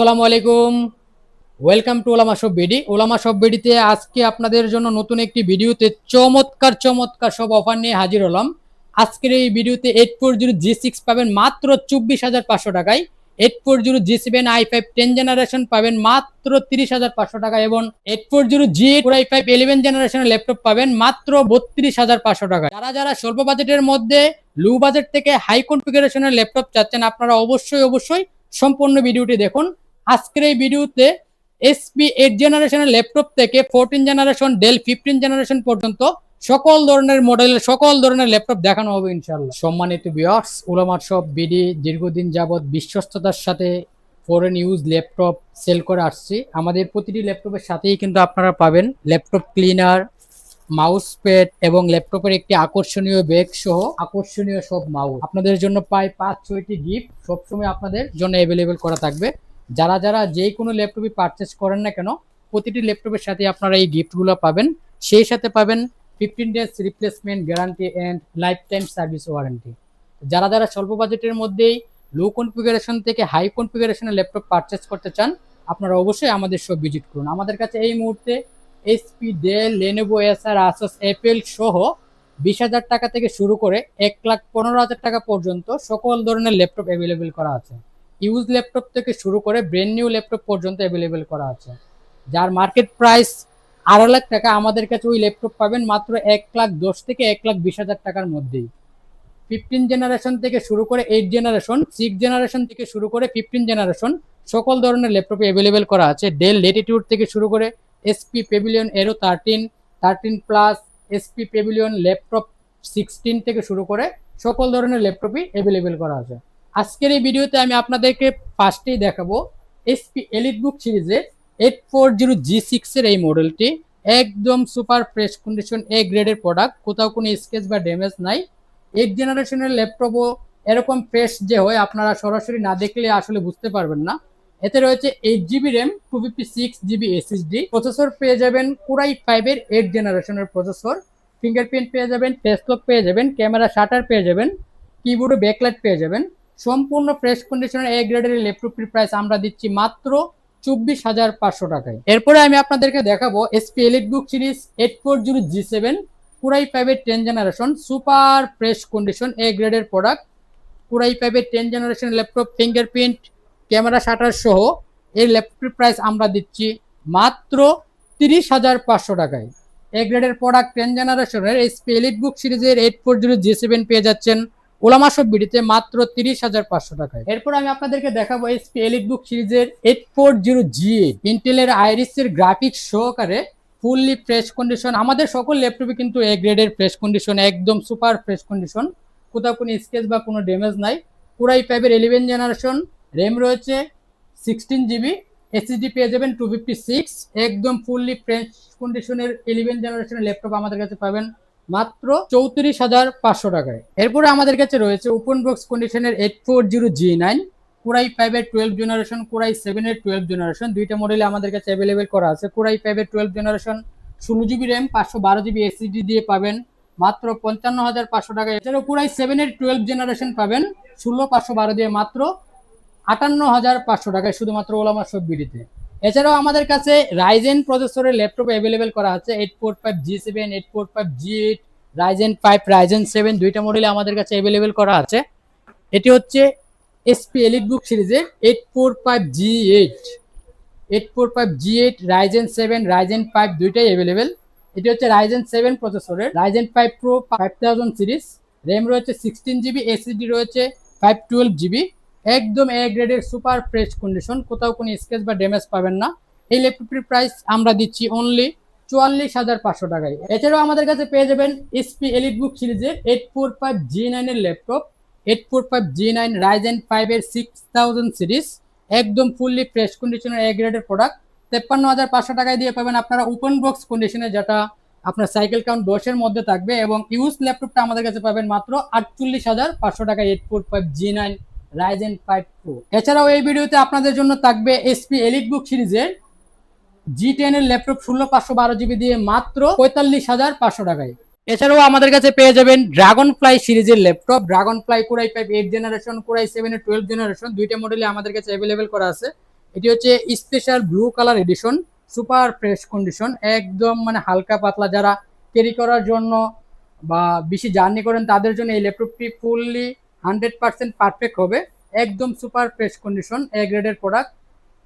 আসসালামু আলাইকুম। Welcome to ওলামা সব বিডি ওলামা সব বিডিতে আজকে আপনাদের জন্য নতুন একটি ভিডিওতে চমৎকার চমৎকার সব অফার নিয়ে হাজির হলাম। আজকের এই ভিডিওতে eight four zero G six পাবেন মাত্র চব্বিশ হাজার পাঁচশো টাকায়। Eight four zero G seven I five ten generation পাবেন মাত্র তিরিশ হাজার পাঁচশো টাকা এবং eight four zero G four I five eleven জেনারেশনের ল্যাপটপ পাবেন মাত্র বত্রিশ হাজার পাঁচশো টাকা যারা যারা স্বল্প বাজেটের মধ্যে লো বাজেট থেকে হাই কনফিগারেশনের ল্যাপটপ চাচ্ছেন, আপনারা অবশ্যই অবশ্যই সম্পূর্ণ ভিডিওটি দেখুন। আজকের এই ভিডিওতে এসপি এইট জেনারেশনের ল্যাপটপ থেকে fourteen generation Dell fifteen generation পর্যন্ত সকল ধরনের মডেলের সকল ধরনের ল্যাপটপ দেখানো হবে ইনশাল্লাহ সম্মানিত বিয়ার্স উলামার সব বিডি দীর্ঘদিন যাবৎ বিশ্বস্ততার সাথে ফরেন ইউজ ল্যাপটপ সেল করে আসছি। আমাদের প্রতিটি ল্যাপটপের সাথেই কিন্তু আপনারা পাবেন ল্যাপটপ ক্লিনার মাউস প্যাড এবং ল্যাপটপের একটি আকর্ষণীয় ব্যাগ সহ আকর্ষণীয় সব মাউস আপনাদের জন্য প্রায় পাঁচ ছয়টি গিফট সবসময় আপনাদের জন্য অ্যাভেলেবেল করা থাকবে। যারা যারা যে কোনো ল্যাপটপই পারচেস করেন না কেন, প্রতিটি ল্যাপটপের সাথে আপনারা এই গিফটগুলো পাবেন। সেই সাথে পাবেন fifteen days replacement guarantee and life time service warranty যারা যারা স্বল্প বাজেটের মধ্যেই লো কনফিগারেশন থেকে হাই কনফিগারেশনের ল্যাপটপ পারচেস করতে চান, আপনারা অবশ্যই আমাদের সব ভিজিট করুন। আমাদের কাছে এই মুহূর্তে HP Dell Lenovo Acer Asus Apple সহ বিশ হাজার টাকা থেকে শুরু করে এক লাখ পনেরো হাজার টাকা পর্যন্ত সকল ধরনের ল্যাপটপ অ্যাভেলেবেল করা আছে। ইউজ ল্যাপটপ থেকে শুরু করে ব্র্যান্ড নিউ ল্যাপটপ পর্যন্ত অ্যাভেলেবেল করা আছে। যার মার্কেট প্রাইস আড়াই লাখ টাকা, আমাদের কাছে ওই ল্যাপটপ পাবেন মাত্র এক লাখ দশ থেকে এক লাখ বিশ হাজার টাকার মধ্যেই। ফিফটিন জেনারেশন থেকে শুরু করে এইট জেনারেশন সিক্স জেনারেশন থেকে শুরু করে ফিফটিন জেনারেশন সকল ধরনের ল্যাপটপে অ্যাভেলেবেল করা আছে। ডেল লেটিটিউড থেকে শুরু করে HP Pavilion Aero thirteen thirteen plus HP Pavilion laptop sixteen থেকে শুরু করে সকল ধরনের ল্যাপটপই অ্যাভেলেবেল করা আছে। আজকের এই ভিডিওতে আমি আপনাদেরকে ফার্স্টেই দেখাবো এসপি এলিট বুক সিরিজে এইট ফোর জিরো জি সিক্সের এই মডেলটি একদম সুপার ফ্রেশ কন্ডিশন এ গ্রেডের প্রোডাক্ট কোথাও কোনো স্কেচ বা ড্যামেজ নাই। এইট জেনারেশনের ল্যাপটপও এরকম ফ্রেশ যে হয়, আপনারা সরাসরি না দেখলে আসলে বুঝতে পারবেন না। এতে রয়েছে eight GB RAM two fifty six GB SSD processor পেয়ে যাবেন কুরাই ফাইভের এইট জেনারেশনের প্রসেসর ফিঙ্গারপ্রিন্ট পেয়ে যাবেন টেস্টলক পেয়ে যাবেন ক্যামেরা শাটার পেয়ে যাবেন কিবোর্ডে ব্যাকলাইট পেয়ে যাবেন। সম্পূর্ণ ফ্রেশ কন্ডিশনের এ গ্রেডের ল্যাপটপটির প্রাইস আমরা দিচ্ছি মাত্র চব্বিশ হাজার পাঁচশো টাকায়। এরপরে আমি আপনাদেরকে দেখাবো HP EliteBook series eight four zero G seven core i ফাইভের ten generation super fresh condition A গ্রেডের প্রোডাক্ট কুরাই ফাইভের ten generation laptop fingerprint camera shutter সহ এই ল্যাপটপের প্রাইস আমরা দিচ্ছি মাত্র তিরিশ হাজার পাঁচশো টাকায়। এ গ্রেডের প্রোডাক্ট টেন জেনারেশনের এসপি এলিট বুক সিরিজের eight four zero G seven পেয়ে যাচ্ছেন ওলামা সব বিডিতে মাত্র তিরিশ হাজার পাঁচশো টাকায়। এরপর আমি আপনাদেরকে দেখাবো এসপি এলিট বুক সিরিজের এইট ফোর জিরো জি ইন্টেলের আইরিসের গ্রাফিক্স সহকারে ফুললি ফ্রেশ কন্ডিশন আমাদের সকল ল্যাপটপে কিন্তু এ গ্রেডের ফ্রেশ কন্ডিশন একদম সুপার ফ্রেশ কন্ডিশন কোথাও কোনো স্কেচ বা কোনো ড্যামেজ নাই। পুরাই ফাইভের ইলেভেন জেনারেশন র্যাম রয়েছে সিক্সটিন জিবি এসএসডি পেয়ে যাবেন টু ফিফটি সিক্স একদম ফুললি ফ্রেশ কন্ডিশনের ইলেভেন জেনারেশনের ল্যাপটপ আমাদের কাছে পাবেন। মাত্র চৌত্রিশ হাজার পাঁচশো টাকায়। এরপরে আমাদের কাছে রয়েছে ওপেন বক্স কন্ডিশনের eight four zero G nine core i ফাইভের টুয়েলভ জেনারেশন কোরাই সেভেনের টুয়েলভ জেনারেশন দুইটা মডেলে আমাদের কাছে অ্যাভেলেবেল করা আছে। কোরাই ফাইভের টুয়েলভ জেনারেশন ষোলো জিবি র্যাম পাঁচশো বারো জিবি এসএসডি দিয়ে পাবেন, মাত্র পঞ্চান্ন হাজার পাঁচশো টাকা এছাড়াও কোরাই সেভেনের টুয়েলভ জেনারেশন পাবেন, ষোলো, পাঁচশো বারো দিয়ে মাত্র আটান্ন হাজার পাঁচশো টাকায়, শুধুমাত্র ওলামার সব বিডিতে এছাড়াও আমাদের কাছে রাইজেন প্রসেসরের ল্যাপটপ অ্যাভেলেবেল করা আছে eight four five G seven eight four five G eight Ryzen five Ryzen seven দুইটা মডেলে আমাদের কাছে অ্যাভেলেবেল করা আছে। এটি হচ্ছে এসপি এলিট বুক সিরিজের eight four five G eight eight four five G eight Ryzen seven Ryzen five দুইটাই অ্যাভেলেবেল এটি হচ্ছে রাইজেন সেভেন প্রসেসরের Ryzen five pro five thousand series RAM রয়েছে সিক্সটিন জিবি এসএসডি রয়েছে ফাইভ টুয়েলভ জিবি একদম A গ্রেডের super fresh condition কোথাও কোনো স্কেচ বা ড্যামেজ পাবেন না। এই ল্যাপটপটির প্রাইস আমরা দিচ্ছি অনলি চুয়াল্লিশ হাজার পাঁচশো টাকায়। এছাড়াও আমাদের কাছে পেয়ে যাবেন এসপি এলিট বুক সিরিজের এইট ফোর ফাইভ জি নাইনের laptop eight four five G nine Ryzen ফাইভের সিক্স থাউজেন্ড সিরিজ একদম ফুললি ফ্রেশ কন্ডিশনের এ গ্রেডের প্রোডাক্ট তেপ্পান্ন হাজার পাঁচশো টাকায় দিয়ে পাবেন আপনারা ওপেন বক্স কন্ডিশনে যেটা আপনার সাইকেল কাউন্ট দশের মধ্যে থাকবে এবং ইউজ ল্যাপটপটা আমাদের কাছে পাবেন মাত্র আটচল্লিশ হাজার পাঁচশো টাকা eight four five G nine Ryzen five pro এছাড়াও এই ভিডিওতে আপনাদের জন্য থাকবে এসপি এলিট বুক সিরিজের জি টেন এর ল্যাপটপ ষোলো পাঁচশো বারো জিবি দিয়ে মাত্র পঁয়তাল্লিশ হাজার পাঁচশো টাকায়। এছাড়াও আমাদের কাছে পেয়ে যাবেন ড্রাগন ফ্লাই সিরিজের laptop. Dragonfly core i five eight generation core i seven twelve generation দুইটা মডেলে আমাদের কাছে অ্যাভেলেবেল করা আছে। এটি হচ্ছে special blue colour edition super fresh condition একদম মানে হালকা পাতলা। যারা ক্যারি করার জন্য বা বেশি জার্নি করেন, তাদের জন্য এই ল্যাপটপটি ফুললি হান্ড্রেড পার্সেন্ট পারফেক্ট হবে, একদম সুপার ফ্রেশ কন্ডিশন এ গ্রেডের প্রোডাক্ট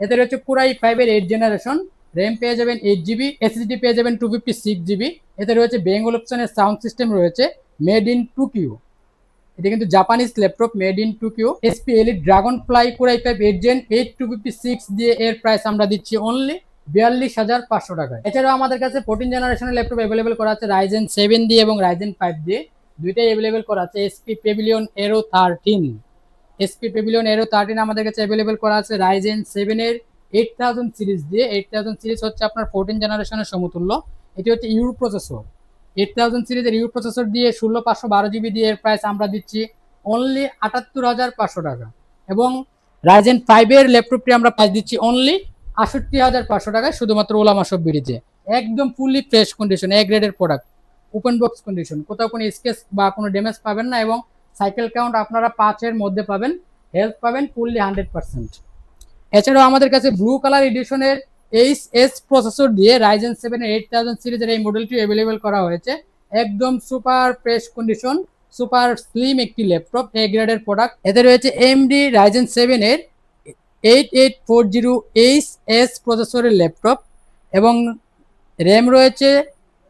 এতে রয়েছে পুরাই ফাইভের এইট জেনারেশন র্যাম পেয়ে যাবেন এইট জিবি এসএসডি পেয়ে যাবেন টু ফিফটি সিক্স জিবি এতে রয়েছে বেঙ্গল অপশনের সাউন্ড সিস্টেম রয়েছে মেড ইন টুকিউ এটা কিন্তু Japanese laptop made in Tokyo HP Elite Dragonfly core i five eight gen eight two fifty six দিয়ে এর প্রাইস আমরা দিচ্ছি অনলি বিয়াল্লিশ হাজার পাঁচশো টাকায়। এছাড়াও আমাদের কাছে ফোরটিন জেনারেশনের ল্যাপটপ অ্যাভেলেবেল করা আছে রাইজেন সেভেন দিয়ে এবং রাইজেন ফাইভ দিয়ে। দুইটাই অ্যাভেলেবেল করা আছে HP Pavilion Aero thirteen HP Pavilion Aero thirteen আমাদের কাছে অ্যাভেলেবেল করা আছে রাইজেন সেভেনের এইট থাউজেন্ড সিরিজ দিয়ে। এইট থাউজেন্ড সিরিজ হচ্ছে আপনার ফোরটিন জেনারেশনের সমতুল্য। এটি হচ্ছে ইউ প্রসেসর এইট থাউজেন্ড সিরিজের ইউ প্রসেসর দিয়ে ষোলো পাঁচশো বারো জিবি দিয়ে এর প্রাইস আমরা দিচ্ছি অনলি আটাত্তর হাজার পাঁচশো টাকা। এবং রাইজেন ফাইভের ল্যাপটপটি আমরা প্রাইস দিচ্ছি অনলি আষট্টি হাজার পাঁচশো টাকায়, শুধুমাত্র ওলামা সব বিড়িতে একদম ফুললি ফ্রেশ কন্ডিশন এ গ্রেডের প্রোডাক্ট ওপেন বক্স কন্ডিশন কোথাও কোনো স্কেচ বা কোনো ড্যামেজ পাবেন না এবং সাইকেল কাউন্ট আপনারা পাঁচের মধ্যে পাবেন। হেলথ পাবেন ফুললি হান্ড্রেড পার্সেন্ট এছাড়াও আমাদের কাছে ব্লু কালার এডিশনের এইচ এস প্রসেসর দিয়ে রাইজেন সেভেন এইট থাউজেন্ড সিরিজের এই মডেলটি অ্যাভেলেবেল করা হয়েছে। একদম super fresh condition super slim একটি ল্যাপটপ এ গ্রেডের প্রোডাক্ট এতে রয়েছে এমডি রাইজেন সেভেনের eight eight four zero H S প্রসেসরের ল্যাপটপ এবং র্যাম রয়েছে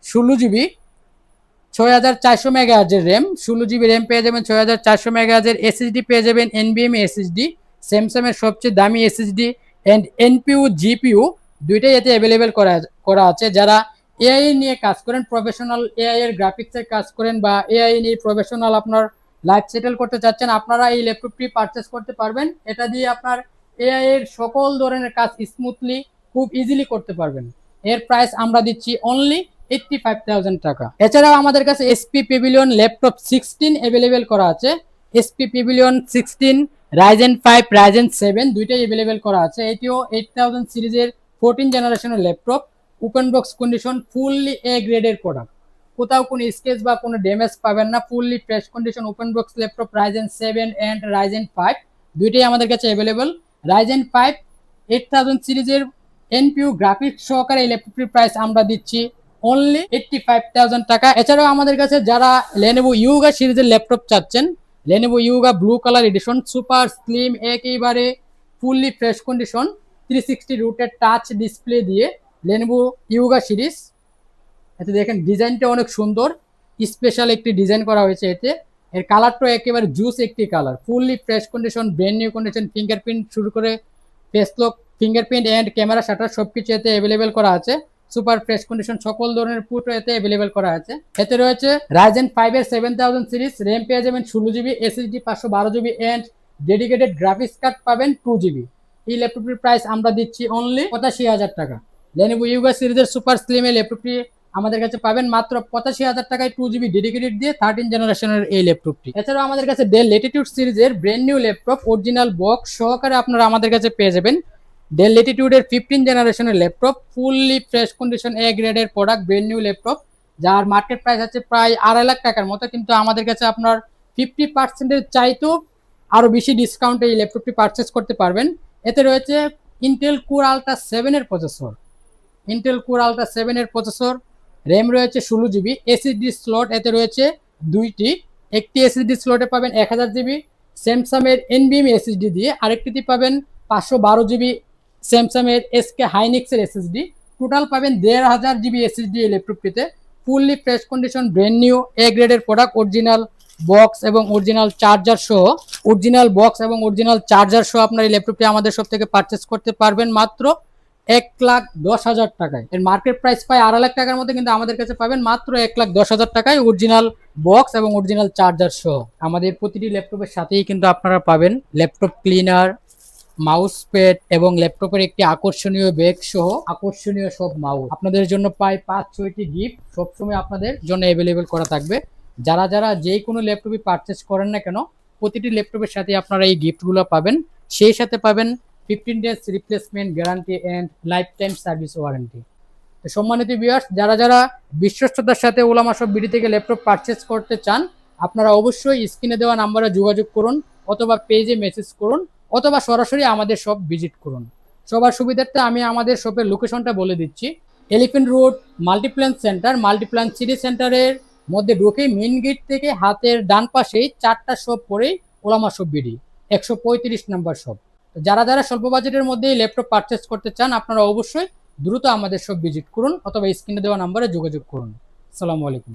ষোলো জিবি ছয় হাজার চারশো মেগাহাজের র্যাম ষোলো জিবি র্যাম পেয়ে যাবেন, ছয় হাজার চারশো মেগাহাজের এসএসডি পেয়ে যাবেন এনবিএম এসএসডি স্যামসাংয়ের সবচেয়ে দামি এসএসডি অ্যান্ড এনপিউ জিপিউ দুইটাই এতে অ্যাভেলেবেল করা করা আছে। যারা এআই নিয়ে কাজ করেন প্রফেশনাল এআই এর গ্রাফিক্সের কাজ করেন বা এআই নিয়ে প্রফেশনাল আপনার লাইফ সেটেল করতে চাচ্ছেন, আপনারা এই ল্যাপটপটি পারচেস করতে পারবেন। এটা দিয়ে আপনার এআই এর সকল ধরনের কাজ স্মুথলি খুব ইজিলি করতে পারবেন। এর প্রাইস আমরা দিচ্ছি অনলি এইটটি ফাইভ থাউজেন্ড টাকা। এছাড়াও আমাদের কাছে HP Pavilion laptop sixteen available করা আছে। HP Pavilion sixteen Ryzen five Ryzen seven দুইটাই অ্যাভেলেবেল করা আছে। এটিও এইট থাউজেন্ড সিরিজের ফোরটিন জেনারেশনের laptop open box condition fully A গ্রেডের প্রোডাক্ট কোথাও কোনো স্কেচ বা কোনো ড্যামেজ পাবেন না fully fresh condition open box laptop Ryzen seven and Ryzen five দুইটাই আমাদের কাছে available Ryzen five eight thousand সিরিজের এনপিউ গ্রাফিক্স সহকারে এই ল্যাপটপটির প্রাইস আমরা দিচ্ছি। অনলি এইটটি ফাইভ থাউজেন্ড টাকা। এছাড়াও আমাদের কাছে যারা লেনেভো ইউগা সিরিজের ল্যাপটপ চাচ্ছেন Lenovo Yoga blue colour edition super slim একেবারে fully fresh condition three sixty রুটের টাচ ডিসপ্লে দিয়ে লেনেভো ইউগা সিরিজ। এতে দেখেন ডিজাইনটা অনেক সুন্দর স্পেশাল একটি ডিজাইন করা হয়েছে এতে। এর কালারটাও একেবারে জুস একটি colour fully fresh condition brand new condition fingerprint শুরু করে face lock fingerprint and camera shutter সব কিছু এতে অ্যাভেলেবেল করা আছে। সুপার ফ্রেশ কন্ডিশন সকল ধরনের পুট এতে অ্যাভেলেবেল করা আছে। এতে রয়েছে রাইজেন ফাইভ এর সেভেন থাউজেন্ড সিরিজ র্যাম পেয়ে যাবেন ষোলো জিবি এসএসডি পাঁচশো বারো GB and dedicated graphics card পাবেন টু জিবি এই ল্যাপটপটির প্রাইস আমরা দিচ্ছি অনলি পঁচাশি হাজার টাকা। লেনোভো ইউগা সিরিজের সুপার স্লিম এই ল্যাপটপটি আমাদের কাছে পাবেন মাত্র পঁচাশি হাজার টাকায় টু জিবি ডেডিকেটেড দিয়ে থার্টিন জেনারেশনের এই ল্যাপটপটি এছাড়াও আমাদের কাছে ডেল লেটিটিউড সিরিজের brand new laptop original box সহকারে আপনারা আমাদের কাছে পেয়ে যাবেন। ডেল লেটিটিউডের ফিফটিন জেনারেশনের laptop fully fresh condition A গ্রেডের প্রোডাক্ট ব্র্যান্ড নিউ ল্যাপটপ যার মার্কেট প্রাইস আছে প্রায় আড়াই লাখ টাকার মতো। কিন্তু আমাদের কাছে আপনার ফিফটি পার্সেন্টের চাইতেও আরও বেশি ডিসকাউন্টে এই ল্যাপটপটি পারচেস করতে পারবেন। এতে রয়েছে ইন্টেল কুর আলট্রা সেভেনের প্রসেসর ইন্টেল কুর আলট্রা সেভেনের প্রসেসর র্যাম রয়েছে ষোলো জিবি এসএসডি স্লট এতে রয়েছে দুইটি। একটি এসএসডি স্লটে পাবেন এক হাজার জিবি স্যামসাংয়ের এনবিএম এসএসডি দিয়ে। আরেকটিতে পাবেন পাঁচশো বারো জিবি স্যামসাংয়ের এসকে হাইনিক্সের এসএসডি টোটাল পাবেন দেড় হাজার জিবি এসএসডি এই ল্যাপটপটিতে fully fresh condition brand new A গ্রেডের প্রোডাক্ট অরিজিনাল বক্স এবং অরিজিনাল চার্জার সহ। অরিজিনাল বক্স এবং অরিজিনাল চার্জার সহ আপনার এই ল্যাপটপটি আমাদের সব থেকে পারচেস করতে পারবেন মাত্র এক লাখ দশ হাজার টাকায়। এর মার্কেট প্রাইস পায় আড়াই লাখ টাকার মধ্যে কিন্তু আমাদের কাছে পাবেন মাত্র এক লাখ দশ হাজার টাকায় অরিজিনাল বক্স এবং অরিজিনাল চার্জার সহ। আমাদের প্রতিটি ল্যাপটপের সাথেই কিন্তু আপনারা পাবেন ল্যাপটপ ক্লিনার মাউস প্যাড এবং ল্যাপটপের একটি আকর্ষণীয় ব্যাগ সহ আকর্ষণীয় সব মাউস। আপনাদের জন্য প্রায় পাঁচ, ছয়টি গিফট সবসময় আপনাদের জন্য অ্যাভেলেবেল করা থাকবে। যারা যারা যেই কোনো ল্যাপটপই পারচেস করেন না কেন, প্রতিটি ল্যাপটপের সাথে আপনারা এই গিফটগুলো পাবেন। সেই সাথে পাবেন fifteen days replacement guarantee and life time service warranty তো সম্মানিত ভিউয়ার্স যারা যারা বিশ্বস্ততার সাথে ওলামা সব বিডি থেকে ল্যাপটপ পারচেস করতে চান, আপনারা অবশ্যই স্ক্রিনে দেওয়া নাম্বারে যোগাযোগ করুন অথবা পেজে মেসেজ করুন। অথবা সরাসরি আমাদের শপ ভিজিট করুন। সবার সুবিধার্থে আমি আমাদের শপের লোকেশনটা বলে দিচ্ছি। Elephant Road Multiplan Center Multiplan City সেন্টারের মধ্যে ঢুকে মেন গেট থেকে হাতের ডান পাশেই চারটা শপ পরেই ওলামা শপ বিডি একশো পঁয়ত্রিশ নাম্বার শপ যারা যারা স্বল্প বাজেটের মধ্যে এই ল্যাপটপ পারচেস করতে চান, আপনারা অবশ্যই দ্রুত আমাদের শপ ভিজিট করুন অথবা স্ক্রিনে দেওয়া নাম্বারে যোগাযোগ করুন। আসসালামু আলাইকুম।